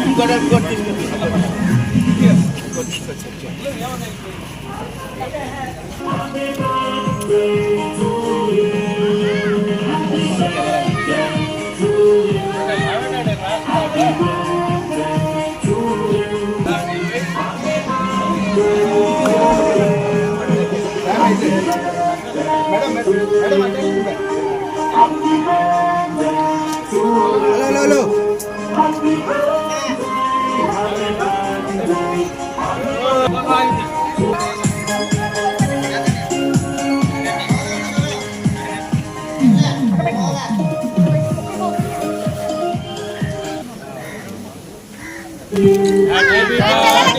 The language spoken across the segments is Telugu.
ఇంకోటి తీసుకొచ్చి Alo, alo, alo. Happy birthday.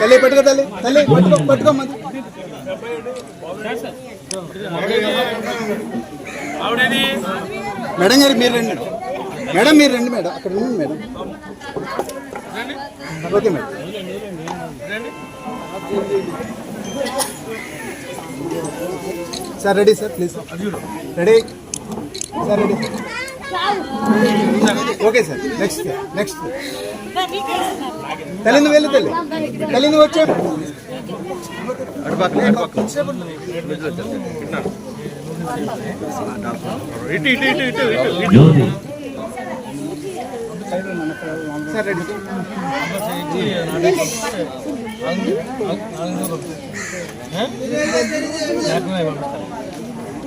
తల్లి పట్టుకో తల్లి తల్లి పట్టుకో పట్టుకో మంది. మేడం గారు మీరు రండి. మేడం మీరు రండి మేడం. అక్కడ రండి madam. Okay madam. Sir ready sir please. Ready. Sir ready. Okay sir next next తల్లి. నువ్వు వెళ్ళు తల్లి తల్లి నువ్వు వచ్చా జ్యోతి. సార్ రెడీ సార్ బాబు అటు వెళ్ళిపోతాయి సార్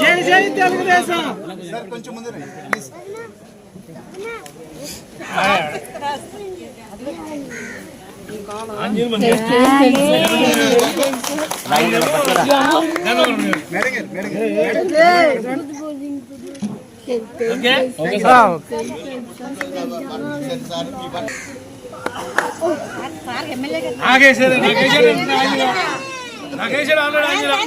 జై జై తెలుగుదేశం సార్ కొంచెం ముందు రండి ప్లీజ్ మేడం గారు మేడం గారు ఓకే నాగేశ్వర నాగేశ్వర నాగేశ్వర ఆల్రెడీ ఆంజనేయ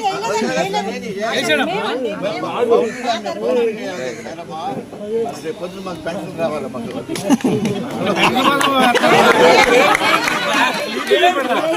పొద్దున మాకు పెన్షన్ రావాలి మాకు corporator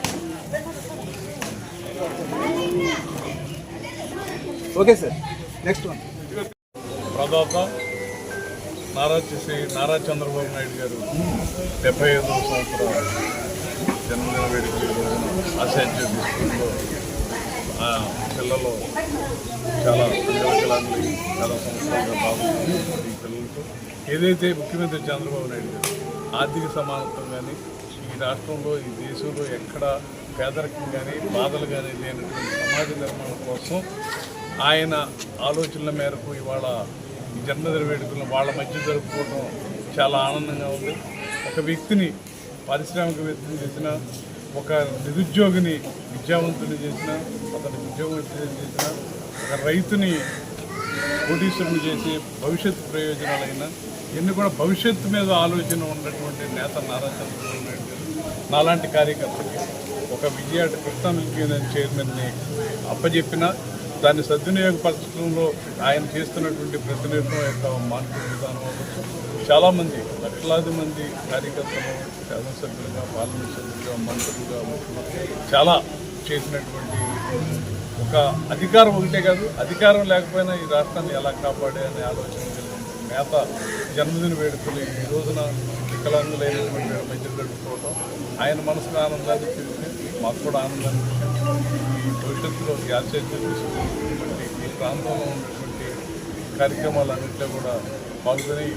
okay sir. Next one ప్రదాత నారా శ్రీ నారా చంద్రబాబు నాయుడు గారు డెబ్బై ఐదవ సంవత్సరం జన్మదిన వేడుక ఈ స్కూల్లో పిల్లలు చాలా పిల్లలకి చాలా సంవత్సరాలుగా బాగుంటుంది ఈ పిల్లలతో. ఏదైతే ముఖ్యమంత్రి చంద్రబాబు నాయుడు గారు ఆర్థిక సమానత్వం కానీ ఈ రాష్ట్రంలో ఈ దేశంలో ఎక్కడ పేదరికం కానీ బాధలు కానీ లేనటువంటి సమాజ నిర్మాణం కోసం ఆయన ఆలోచనల మేరకు ఇవాళ ఈ జన్మదిన వేడుకలను వాళ్ళ మధ్య జరుపుకోవడం చాలా ఆనందంగా ఉంది. ఒక వ్యక్తిని పారిశ్రామికవేత్తని చేసిన ఒక నిరుద్యోగిని విద్యావంతుని చేసిన అతని ఉద్యోగం చేసిన ఒక రైతుని కోటీశ్వరుని చేసి భవిష్యత్తు ప్రయోజనాలైన ఇన్ని కూడా భవిష్యత్తు మీద ఆలోచన ఉన్నటువంటి నేత నారా చంద్రబాబు నాయుడు గారు నాలాంటి కార్యకర్తకి ఒక విజయాట కృష్ణ యూనియన్ చైర్మన్ని అప్పజెప్పిన దాన్ని సద్వినియోగపరచడంలో ఆయన చేస్తున్నటువంటి ప్రతినిధుల యొక్క మార్పు విధానం అవ్వచ్చు. చాలామంది లక్షలాది మంది కార్యకర్తలు శాసనసభ్యులుగా పార్లమెంట్ సభ్యులుగా మంత్రులుగా చాలా చేసినటువంటి ఒక అధికారం ఒకటే కాదు అధికారం లేకపోయినా ఈ రాష్ట్రాన్ని ఎలా కాపాడే అనే ఆలోచన నేత జన్మదిన వేడుకలు ఈ రోజున వికలాంగులైనటువంటి మధ్య గడుపుకోవటం ఆయన మనసుకు ఆనందాన్ని తెలిసి మాకు కూడా ఆనందాన్ని ఈ భవిష్యత్తులో యాత్ర తీసుకున్నటువంటి ఈ ప్రాంతంలో ఉన్నటువంటి కార్యక్రమాలన్నింటిలో కూడా పాల్గొని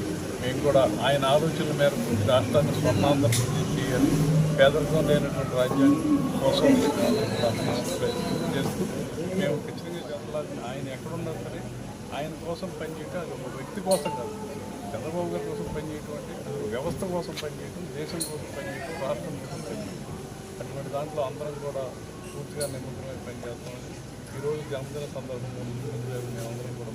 మేము కూడా ఆయన ఆలోచనల మేరకు రాష్ట్రాన్ని స్వర్ణాంధ్రప్రదేశ్ చేయాలి. పేదరికం లేనటువంటి రాజ్యాన్ని కోసం చేస్తూ మేము ఖచ్చితంగా చెప్పాలి ఆయన ఎక్కడున్నా సరే ఆయన కోసం పనిచేయటం అది ఒక వ్యక్తి కోసం కాదు. చంద్రబాబు గారి కోసం పనిచేయటం వ్యవస్థ కోసం పనిచేయటం దేశం కోసం పనిచేయటం రాష్ట్రం కోసం పనిచేయటం అటువంటి దాంట్లో అందరం కూడా పూర్తిగా నిమగ్నమై పనిచేస్తామని ఈరోజు జన్మదిన సందర్భంగా ముందు గారు మేమందరం కూడా